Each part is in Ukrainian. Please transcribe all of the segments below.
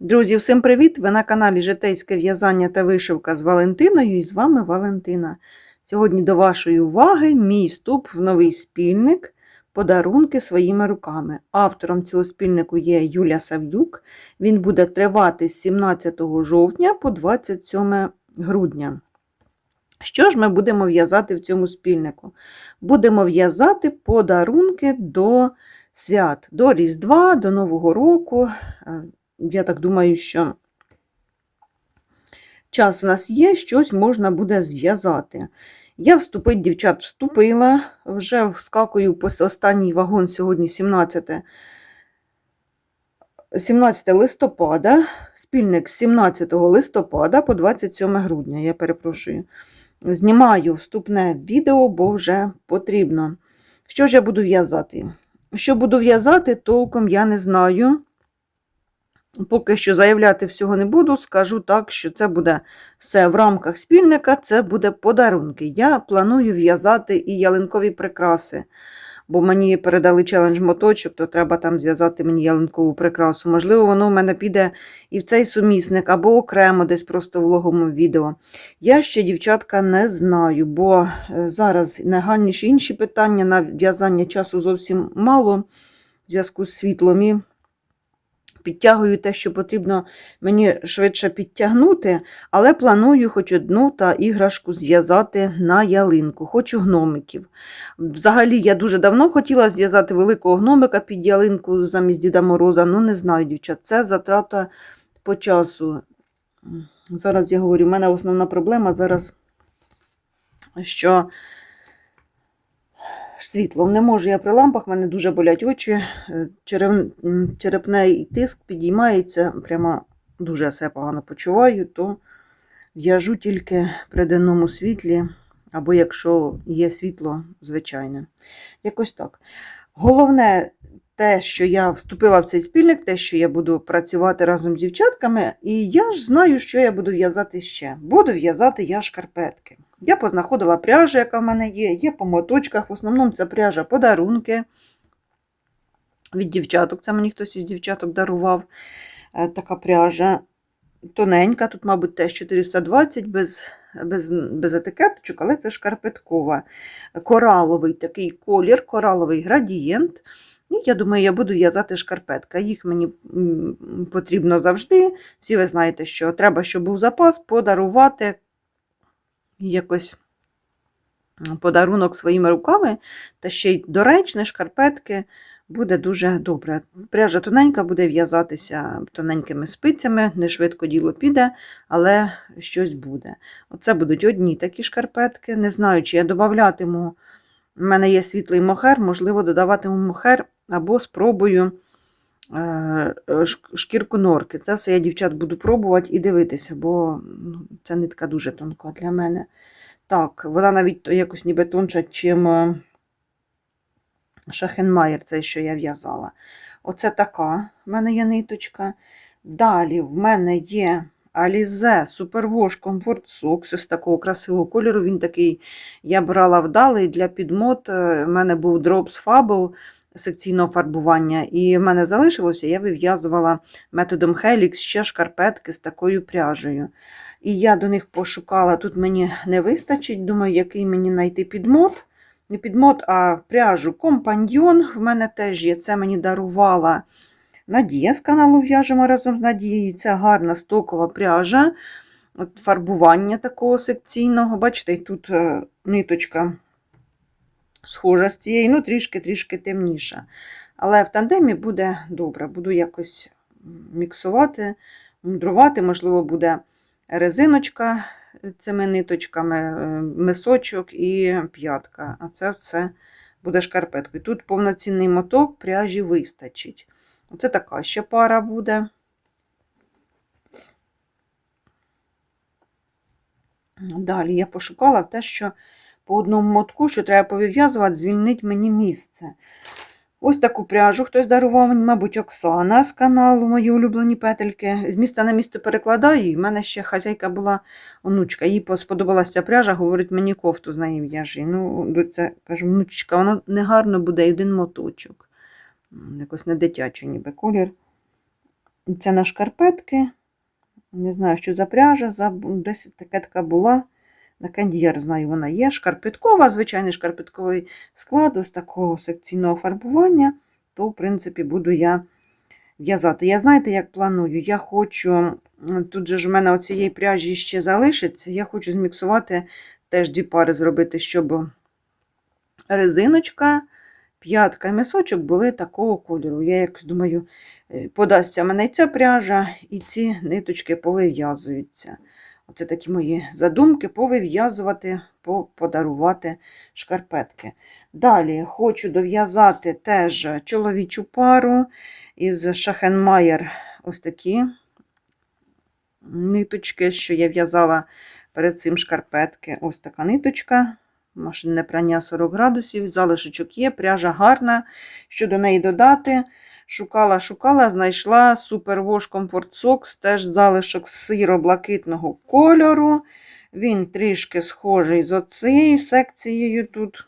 Друзі, всім привіт! Ви на каналі Житейське в'язання та вишивка з Валентиною і з вами Валентина. Сьогодні до вашої уваги мій вступ в новий спільник Подарунки своїми руками. Автором цього спільнику є Юля Савдюк. Він буде тривати з 17 жовтня по 27 грудня. Що ж ми будемо в'язати в цьому спільнику? Будемо в'язати подарунки до свят, до Різдва, до Нового року. Я так думаю, що час у нас є, щось можна буде зв'язати. Я вступить, дівчат, вступила, вже вскакую по останній вагон сьогодні 17 17 листопада, спільник з 17 листопада по 27 грудня, я перепрошую. Знімаю вступне відео, бо вже потрібно. Що ж я буду в'язати? Що буду в'язати, толком я не знаю. Поки що заявляти всього не буду, скажу так, що це буде все в рамках спільника, це буде подарунки. Я планую в'язати і ялинкові прикраси, бо мені передали челендж моточок, то треба там зв'язати мені ялинкову прикрасу. Можливо, воно в мене піде і в цей сумісник, або окремо десь просто в логому відео. Я ще, дівчатка, не знаю, бо е, зараз нагальніші інші питання на в'язання часу зовсім мало в зв'язку з світлом. і підтягую те, що потрібно мені швидше підтягнути, але планую хоч одну та іграшку зв'язати на ялинку, хочу гномиків. Взагалі, я дуже давно хотіла зв'язати великого гномика під ялинку замість Діда Мороза. Ну, не знаю, дівчат, це затрата по часу. Зараз я говорю, в мене основна проблема зараз, що світлом. Не можу я при лампах, мене дуже болять очі, е, черев... черепний тиск підіймається, прямо дуже все погано почуваю, то в'яжу тільки при денному світлі, або якщо є світло, звичайне. Якось так. Головне те, що я вступила в цей спільник, те, що я буду працювати разом з дівчатками, і я ж знаю, що я буду в'язати ще. Буду в'язати я шкарпетки. Я познаходила пряжу, яка в мене є, є по моточках. В основному це пряжа подарунки від дівчаток. Це мені хтось із дівчаток дарував е, така пряжа. Тоненька, тут, мабуть, теж 420 без без, без етикеточок, але це шкарпеткова. Кораловий такий колір, кораловий градієнт. І я думаю, я буду в'язати шкарпетка. Їх мені потрібно завжди. Всі ви знаєте, що треба, щоб був запас, подарувати якось подарунок своїми руками, та ще й доречне шкарпетки буде дуже добре. Пряжа тоненька буде в'язатися тоненькими спицями, не швидко діло піде, але щось буде. Оце будуть одні такі шкарпетки. Не знаю, чи я додаватиму. У мене є світлий мохер, можливо, додаватиму мохер або спробую шкірку норки. Це все я, дівчат, буду пробувати і дивитися, бо ну, ця нитка дуже тонка для мене. Так, вона навіть якось ніби тонша, чим е, шахенмайер, цей, що я в'язала. Оце така в мене є ниточка. Далі в мене є Alize Superwash Comfort Socks ось такого красивого кольору. Він такий, я брала вдалий для підмот. У мене був Drops Fable секційного фарбування, і в мене залишилося, я вив'язувала методом Helix ще шкарпетки з такою пряжею. І я до них пошукала, тут мені не вистачить, думаю, який мені знайти підмот. Не підмот, а пряжу компаньйон. В мене теж є. Це мені дарувала Надія з каналу В'яжемо разом з Надією. Це гарна стокова пряжа, От фарбування такого секційного. Бачите, і тут е, ниточка схожа з цією, ну трішки-трішки темніша. Але в тандемі буде добре, буду якось міксувати, мудрувати, можливо, буде резиночка цими ниточками, е, мисочок і п'ятка. А це все буде шкарпеткою. Тут повноцінний моток пряжі вистачить. Оце така ще пара буде. Далі я пошукала те, що по одному мотку, що треба пов'язувати, звільнить мені місце. Ось таку пряжу хтось дарував мені, мабуть, Оксана з каналу Мої улюблені петельки. З міста на місто перекладаю, і в мене ще хазяйка була онучка. Їй сподобалася пряжа, говорить, мені кофту з неї в'яжи. Ну, це кажу, внучечка, вона негарно буде один моточок. Якось не дитячий ніби колір. Це на шкарпетки. Не знаю, що за пряжа, за... десь таке така була. На кандіяр, знаю, вона є. Шкарпеткова, звичайний шкарпетковий склад, ось такого секційного фарбування, то, в принципі, буду я в'язати. Я знаєте, як планую? Я хочу, тут же ж у мене оцієї пряжі ще залишиться, я хочу зміксувати теж дві пари зробити, щоб резиночка, п'ятка і мисочок були такого кольору. Я якось думаю, е, подасться мене ця пряжа, і ці ниточки повив'язуються. Оце такі мої задумки повив'язувати, подарувати шкарпетки. Далі хочу дов'язати теж чоловічу пару із Шахенмайер ось такі ниточки, що я в'язала перед цим шкарпетки. Ось така ниточка. Машинне прання 40 градусів, залишечок є, пряжа гарна. Що до неї додати? Шукала, шукала, знайшла Superwash Comfort Socks, теж залишок сиро-блакитного кольору. Він трішки схожий з оцією секцією тут.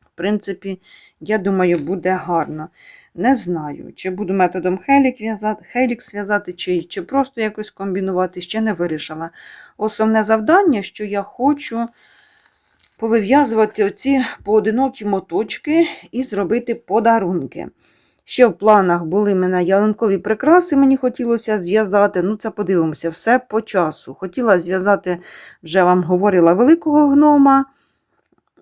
В принципі, я думаю, буде гарно. Не знаю, чи буду методом Helix в'язати, чи, чи просто якось комбінувати, ще не вирішила. Основне завдання, що я хочу повив'язувати оці поодинокі моточки і зробити подарунки. Ще в планах були мене ялинкові прикраси, мені хотілося зв'язати. Ну, це подивимося, все по часу. Хотіла зв'язати, вже вам говорила, великого гнома.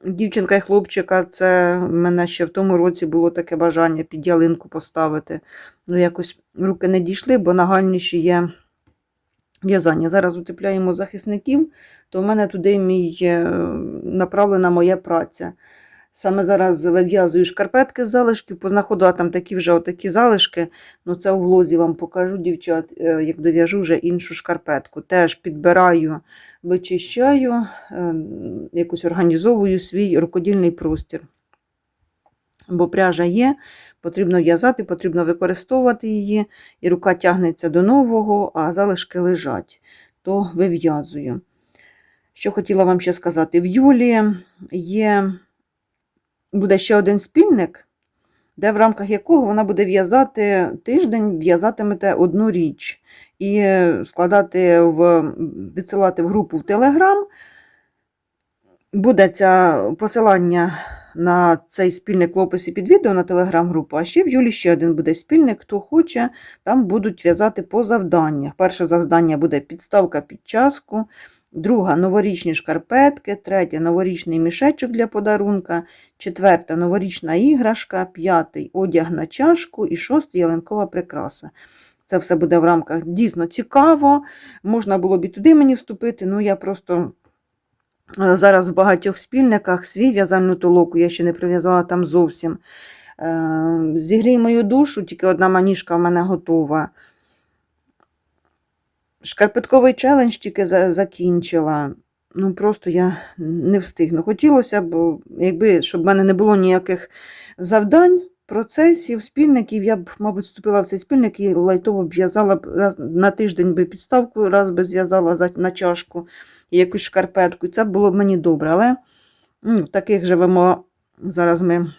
Дівчинка і хлопчика, це в мене ще в тому році було таке бажання під ялинку поставити. Ну, якось руки не дійшли, бо нагальніші є в'язання. Зараз утепляємо захисників, то в мене туди мій е, направлена моя праця. Саме зараз вив'язую шкарпетки з залишків, познаходила там такі вже отакі залишки. Ну це у влозі вам покажу, дівчат, е, як дов'яжу вже іншу шкарпетку. Теж підбираю, вичищаю, е, якось організовую свій рукодільний простір. Бо пряжа є, потрібно в'язати, потрібно використовувати її, і рука тягнеться до нового, а залишки лежать, то вив'язую. Що хотіла вам ще сказати, в Юлі є буде ще один спільник, де в рамках якого вона буде в'язати тиждень, в'язатимете одну річ і складати в, відсилати в групу в Телеграм. Буде це посилання на цей спільник в описі під відео на телеграм-групу, а ще в Юлі ще один буде спільник, хто хоче, там будуть в'язати по завданнях. Перше завдання буде підставка під часку, друга новорічні шкарпетки, третя новорічний мішечок для подарунка, четверта новорічна іграшка, п'ятий одяг на чашку і шостий ялинкова прикраса. Це все буде в рамках дійсно цікаво. Можна було б і туди мені вступити, ну я просто. Е, Зараз в багатьох спільниках свій в'язальну толоку, я ще не прив'язала там зовсім. Е, Зігрій мою душу, тільки одна маніжка в мене готова. Шкарпетковий челендж тільки за- закінчила. Ну, просто я не встигну. Хотілося б, якби, щоб в мене не було ніяких завдань, процесів, спільників, я б, мабуть, вступила в цей спільник і лайтово б в'язала раз на тиждень би підставку, раз би зв'язала за- на чашку і якусь шкарпетку. Це було б мені добре. Але в таких живемо зараз ми.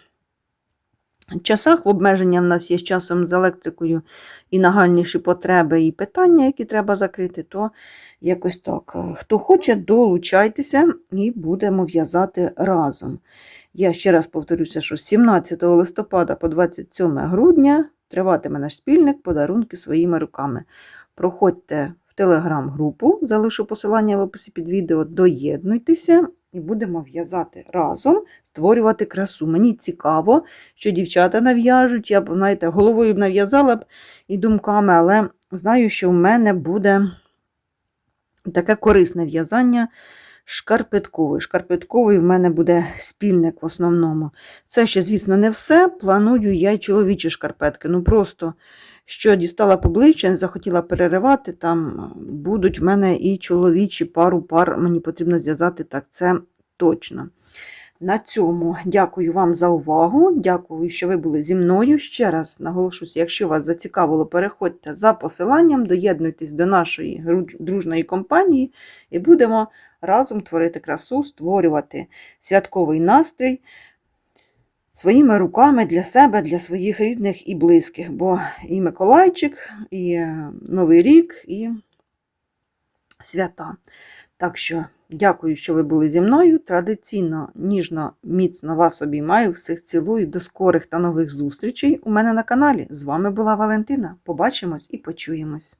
В обмеження в нас є з часом з електрикою і нагальніші потреби і питання, які треба закрити, то якось так. Хто хоче, долучайтеся і будемо в'язати разом. Я ще раз повторюся, що з 17 листопада по 27 грудня триватиме наш спільник подарунки своїми руками. Проходьте в телеграм-групу, залишу посилання в описі під відео, доєднуйтеся і будемо в'язати разом, створювати красу. Мені цікаво, що дівчата нав'яжуть. Я б, знаєте, головою б нав'язала б і думками, але знаю, що в мене буде таке корисне в'язання шкарпетковий. Шкарпетковий в мене буде спільник в основному. Це ще, звісно, не все. Планую я й чоловічі шкарпетки. Ну просто що дістала поближче, захотіла переривати, там будуть в мене і чоловічі пару пар мені потрібно зв'язати, так це точно. На цьому дякую вам за увагу. Дякую, що ви були зі мною. Ще раз наголошуся, якщо вас зацікавило, переходьте за посиланням, доєднуйтесь до нашої дружної компанії і будемо разом творити красу, створювати святковий настрій, своїми руками для себе, для своїх рідних і близьких. Бо і Миколайчик, і е, Новий рік, і свята. Так що дякую, що ви були зі мною. Традиційно, ніжно, міцно вас обіймаю. Всіх цілую. До скорих та нових зустрічей у мене на каналі. З вами була Валентина. Побачимось і почуємось.